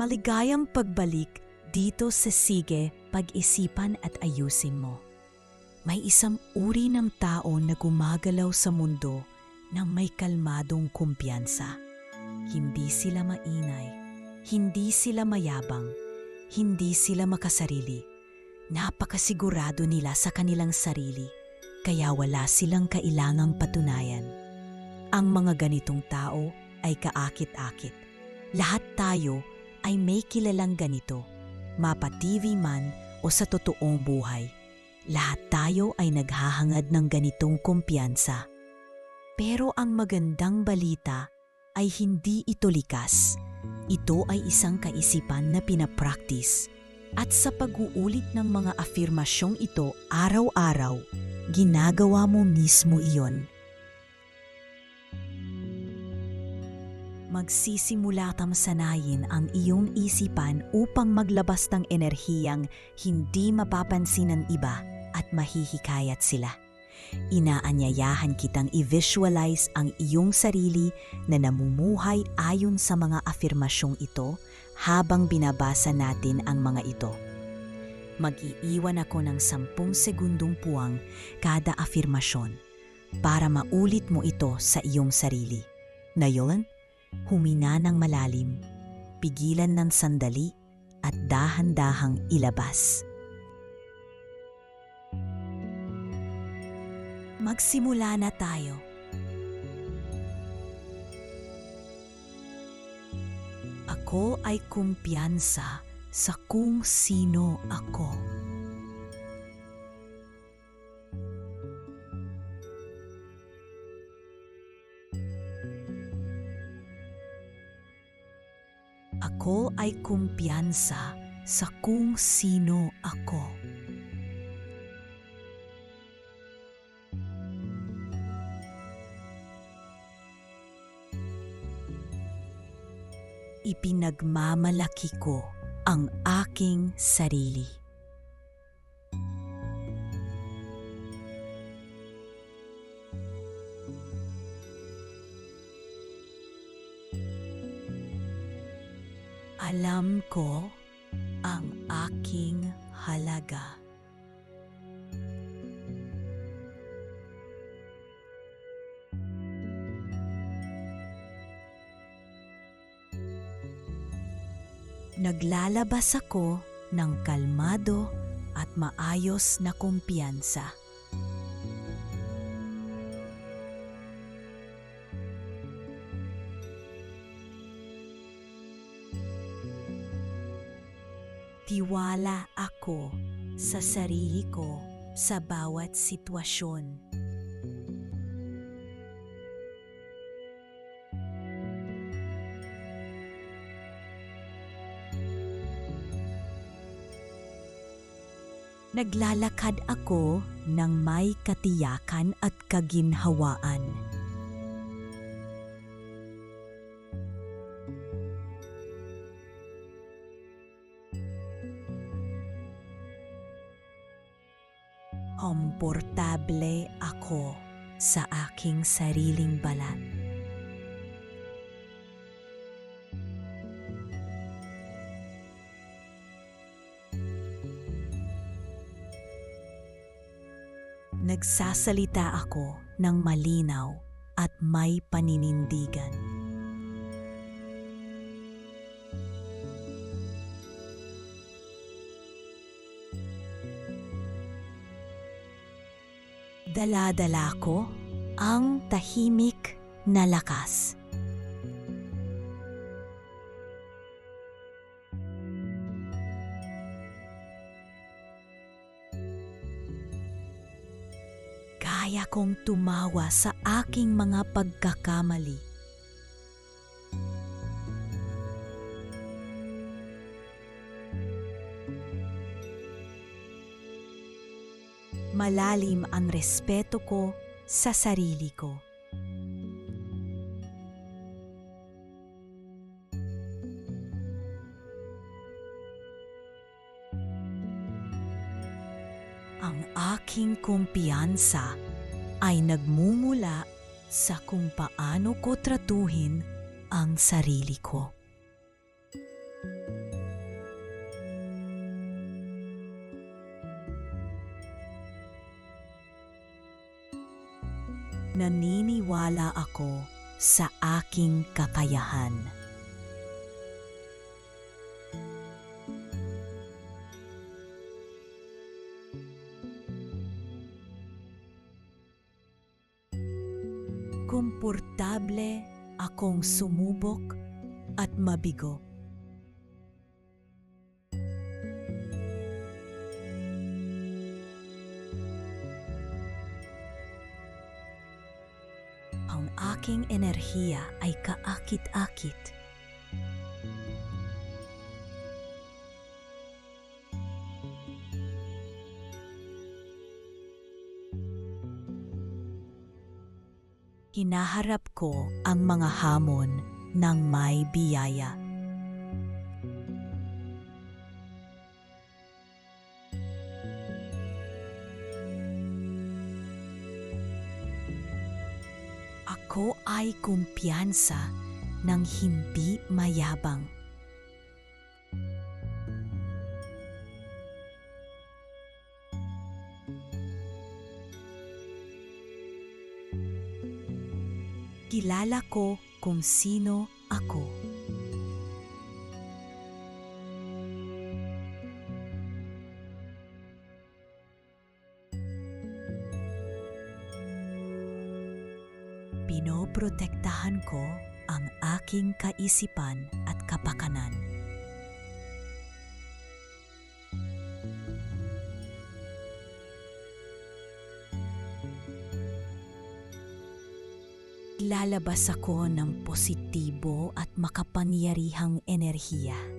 Maligayang pagbalik dito sa sige pag-isipan at ayusin mo. May isang uri ng tao na gumagalaw sa mundo ng may kalmadong kumpiyansa. Hindi sila mainay, hindi sila mayabang, hindi sila makasarili. Napakasigurado nila sa kanilang sarili, kaya wala silang kailangang patunayan. Ang mga ganitong tao ay kaakit-akit. Lahat tayo ay may kilalang ganito, mapa-TV man o sa totoong buhay. Lahat tayo ay naghahangad ng ganitong kumpiyansa. Pero ang magandang balita ay hindi ito likas. Ito ay isang kaisipan na pinapraktis. At sa pag-uulit ng mga afirmasyong ito araw-araw, ginagawa mo mismo iyon. Magsisimula kang sanayin ang iyong isipan upang maglabas ng enerhiyang hindi mapapansin ng iba at mahihikayat sila. Inaanyayahan kitang i-visualize ang iyong sarili na namumuhay ayon sa mga afirmasyong ito habang binabasa natin ang mga ito. Mag-iiwan ako ng sampung segundong puwang kada afirmasyon para maulit mo ito sa iyong sarili. Ngayon, humina ng malalim, pigilan ng sandali at dahan-dahang ilabas. Magsimula na tayo. Ako ay kumpiyansa sa kung sino ako. Ako ay kumpiyansa sa kung sino ako. Ipinagmamalaki ko ang aking sarili. Alam ko ang aking halaga. Naglalabas ako ng kalmado at maayos na kumpiyansa. Tiwala ako sa sarili ko sa bawat sitwasyon. Naglalakad ako ng may katiyakan at kaginhawaan. Komportable ako sa aking sariling balat. Nagsasalita ako ng malinaw at may paninindigan. Dala-dala ko ang tahimik na lakas. Kaya kong tumawa sa aking mga pagkakamali. Malalim ang respeto ko sa sarili ko. Ang aking kumpiyansa ay nagmumula sa kung paano ko tratuhin ang sarili ko. Naniniwala ako sa aking kakayahan. Komportable akong sumubok at mabigo. Aking enerhiya ay kaakit-akit. Hinaharap ko ang mga hamon ng may biyaya. Ako ay kumpiyansa ng hindi mayabang. Kilala ko kung sino ako. Pinoprotektahan ko ang aking kaisipan at kapakanan. Lalabas ako ng positibo at makapangyarihang enerhiya.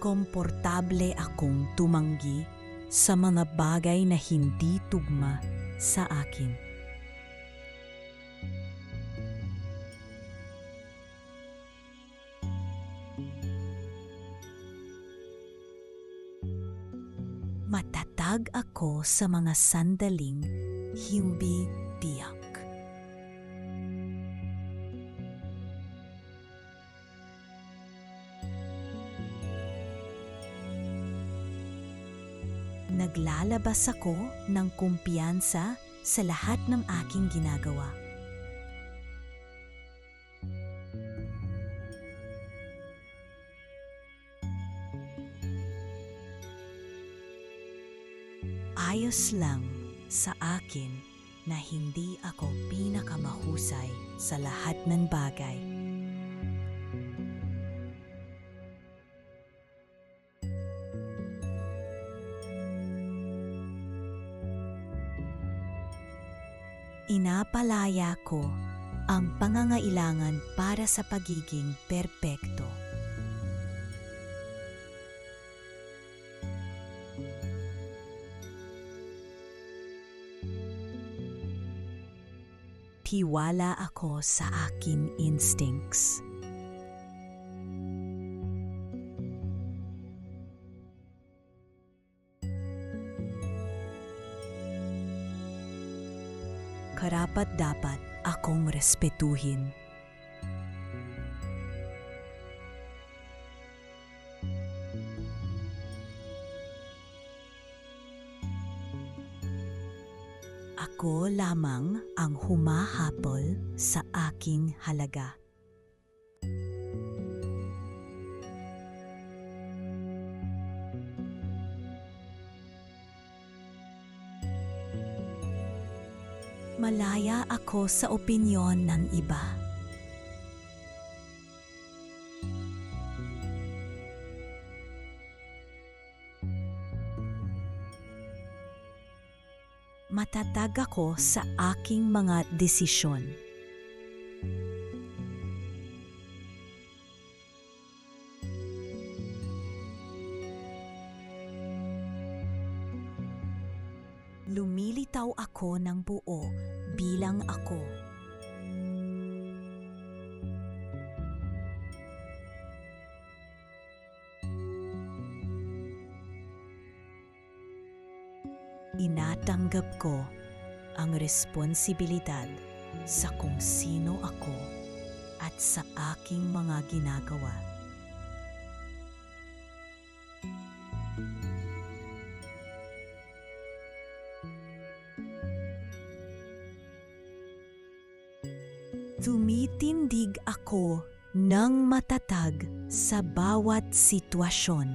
Komportable akong tumanggi sa mga bagay na hindi tugma sa akin. Matatag ako sa mga sandaling hindi tiyak. Naglalabas ako ng kumpiyansa sa lahat ng aking ginagawa. Ayos lang sa akin na hindi ako pinakamahusay sa lahat ng bagay. Inapalaya ko ang pangangailangan para sa pagiging perpekto. Tiwala ako sa aking instincts. Karapat dapat akong respetuhin. Ako lamang ang humahapol sa aking halaga. Malaya ako sa opinyon ng iba. Matatag ako sa aking mga desisyon. Ako ng buo bilang ako. Inatanggap ko ang responsibilidad sa kung sino ako at sa aking mga ginagawa. Sitwasyon.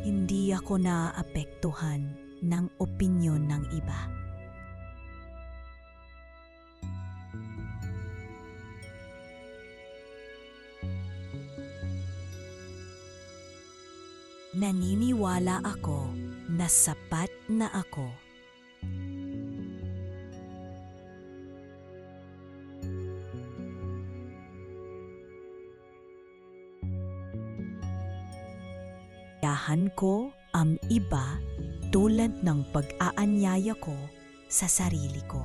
Hindi ako naaapektuhan ng opinyon ng iba. Naniniwala ako na sapat na ako. Yahan ko ang iba tulad ng pag-aanyaya ko sa sarili ko.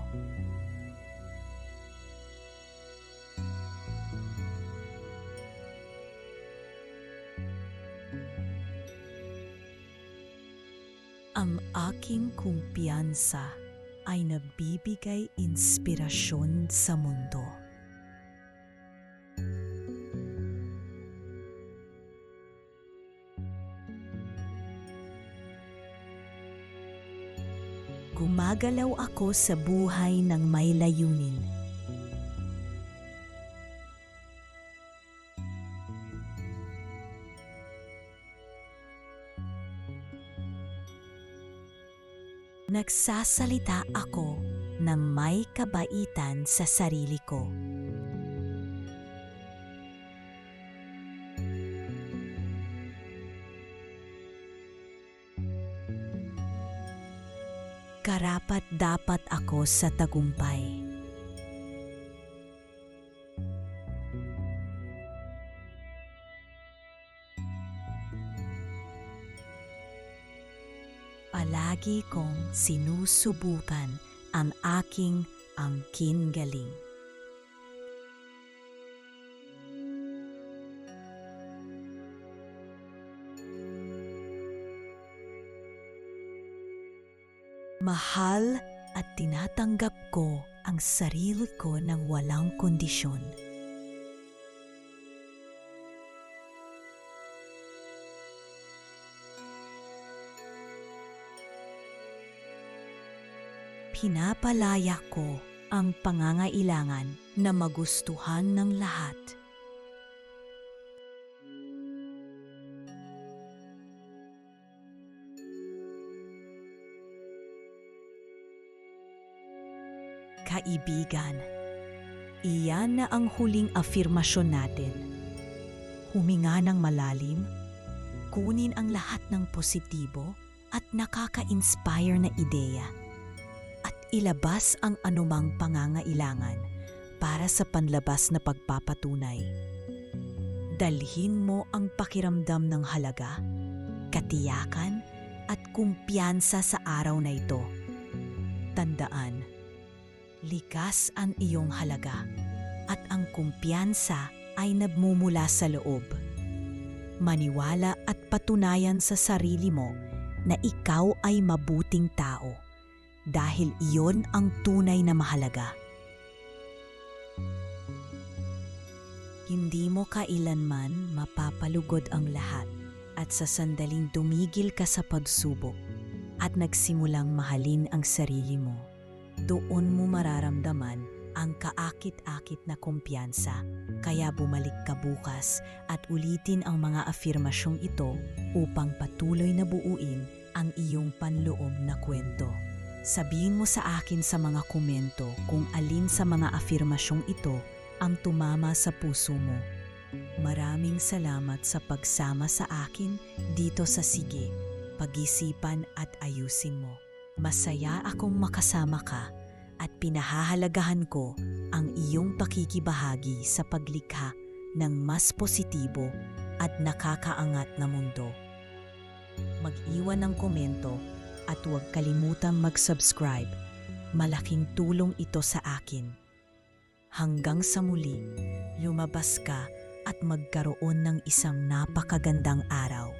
Kumpiyansa ay nabibigay inspirasyon sa mundo. Gumagalaw ako sa buhay ng may layunin. Nagsasalita ako ng may kabaitan sa sarili ko. Karapat dapat ako sa tagumpay. Palagi kong sinusubukan ang aking angkin galing. Mahal at tinatanggap ko ang sarili ko ng walang kondisyon. Pinapalaya ko ang pangangailangan na magustuhan ng lahat. Kaibigan, iyan na ang huling afirmasyon natin. Huminga ng malalim, kunin ang lahat ng positibo at nakaka-inspire na ideya ilabas ang anumang pangangailangan para sa panlabas na pagpapatunay. Dalhin mo ang pakiramdam ng halaga, katiyakan at kumpiyansa sa araw na ito. Tandaan, likas ang iyong halaga at ang kumpiyansa ay nagmumula sa loob. Maniwala at patunayan sa sarili mo na ikaw ay mabuting tao dahil iyon ang tunay na mahalaga. Hindi mo kailanman mapapalugod ang lahat at sa sandaling tumigil ka sa pagsubok at nagsimulang mahalin ang sarili mo. Doon mo mararamdaman ang kaakit-akit na kumpiyansa kaya bumalik ka bukas at ulitin ang mga afirmasyong ito upang patuloy na buuin ang iyong panloob na kwento. Sabihin mo sa akin sa mga komento kung alin sa mga afirmasyong ito ang tumama sa puso mo. Maraming salamat sa pagsama sa akin dito sa Sige, Pag-isipan at Ayusin Mo. Masaya akong makasama ka at pinahahalagahan ko ang iyong pakikibahagi sa paglikha ng mas positibo at nakakaangat na mundo. Mag-iwan ng komento at huwag kalimutang mag-subscribe. Malaking tulong ito sa akin. hanggang sa muli lumabas ka at magkaroon ng isang napakagandang araw.